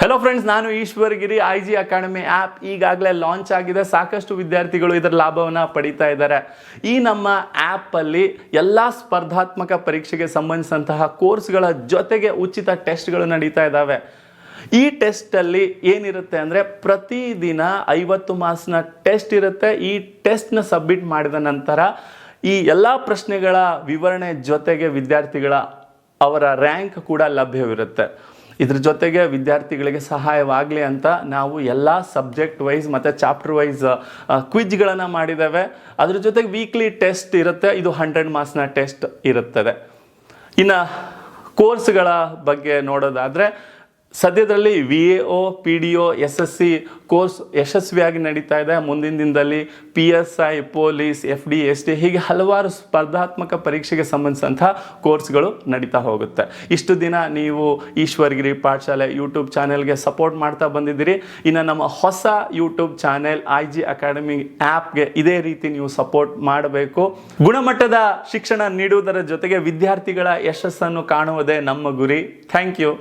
Hello friends ನಾನು Eshwar Giri I G academy app ಈಗಾಗಲೇ launch ಆಗಿದೆ. ಸಾಕಷ್ಟು ವಿದ್ಯಾರ್ಥಿಗಳು ಇದರ ಲಾಭವನ್ನು ಪಡೀತಾ ಇದ್ದಾರೆ. ಈ ನಮ್ಮ ಆ್ಯಪಲ್ಲಿ ಎಲ್ಲ ಸ್ಪರ್ಧಾತ್ಮಕ ಪರೀಕ್ಷೆಗೆ ಸಂಬಂಧಿಸಿದಂತಹ ಕೋರ್ಸ್ಗಳ ಜೊತೆಗೆ ಉಚಿತ ಟೆಸ್ಟ್ಗಳು ನಡೀತಾ ಇದ್ದಾವೆ. ಈ ಟೆಸ್ಟಲ್ಲಿ ಏನಿರುತ್ತೆ ಅಂದರೆ ಪ್ರತಿದಿನ ಐವತ್ತು ಮಾರ್ಕ್ಸ್ನ ಟೆಸ್ಟ್ ಇರುತ್ತೆ. ಈ ಟೆಸ್ಟ್ನ ಸಬ್ಮಿಟ್ ಮಾಡಿದ ನಂತರ ಈ ಎಲ್ಲ ಪ್ರಶ್ನೆಗಳ ವಿವರಣೆ ಜೊತೆಗೆ ವಿದ್ಯಾರ್ಥಿಗಳ ಅವರ ರ್ಯಾಂಕ್ ಕೂಡ ಲಭ್ಯವಿರುತ್ತೆ. ಇದ್ರ ಜೊತೆಗೆ ವಿದ್ಯಾರ್ಥಿಗಳಿಗೆ ಸಹಾಯವಾಗಲಿ ಅಂತ ನಾವು ಎಲ್ಲ ಸಬ್ಜೆಕ್ಟ್ ವೈಸ್ ಮತ್ತು ಚಾಪ್ಟರ್ ವೈಸ್ ಕ್ವಿಜ್ಗಳನ್ನು ಮಾಡಿದ್ದೇವೆ. ಅದ್ರ ಜೊತೆಗೆ ವೀಕ್ಲಿ ಟೆಸ್ಟ್ ಇರುತ್ತೆ. ಇದು ಹಂಡ್ರೆಡ್ ಮಾರ್ಕ್ಸ್ನ ಟೆಸ್ಟ್ ಇರುತ್ತದೆ. ಇನ್ನು ಕೋರ್ಸ್ಗಳ ಬಗ್ಗೆ ನೋಡೋದಾದರೆ ಸದ್ಯದಲ್ಲಿ V A O P D O S S C course ಯಶಸ್ವಿಯಾಗಿ ನಡೀತಾ ಇದೆ. ಮುಂದಿನ ದಿನದಲ್ಲಿ P S I police F D S D ಹೀಗೆ ಹಲವಾರು ಸ್ಪರ್ಧಾತ್ಮಕ ಪರೀಕ್ಷೆಗೆ ಸಂಬಂಧಿಸಿದಂಥ ಕೋರ್ಸ್ಗಳು ನಡೀತಾ ಹೋಗುತ್ತೆ. ಇಷ್ಟು ದಿನ ನೀವು ಈಶ್ವರ್ಗಿರಿ ಪಾಠಶಾಲೆ ಯೂಟ್ಯೂಬ್ ಚಾನೆಲ್ಗೆ ಸಪೋರ್ಟ್ ಮಾಡ್ತಾ ಬಂದಿದ್ದೀರಿ. ಇನ್ನು ನಮ್ಮ ಹೊಸ YouTube channel I G academy ಆ್ಯಪ್ಗೆ ಇದೇ ರೀತಿ ನೀವು ಸಪೋರ್ಟ್ ಮಾಡಬೇಕು. ಗುಣಮಟ್ಟದ ಶಿಕ್ಷಣ ನೀಡುವುದರ ಜೊತೆಗೆ ವಿದ್ಯಾರ್ಥಿಗಳ ಯಶಸ್ಸನ್ನು ಕಾಣುವುದೇ ನಮ್ಮ ಗುರಿ. Thank you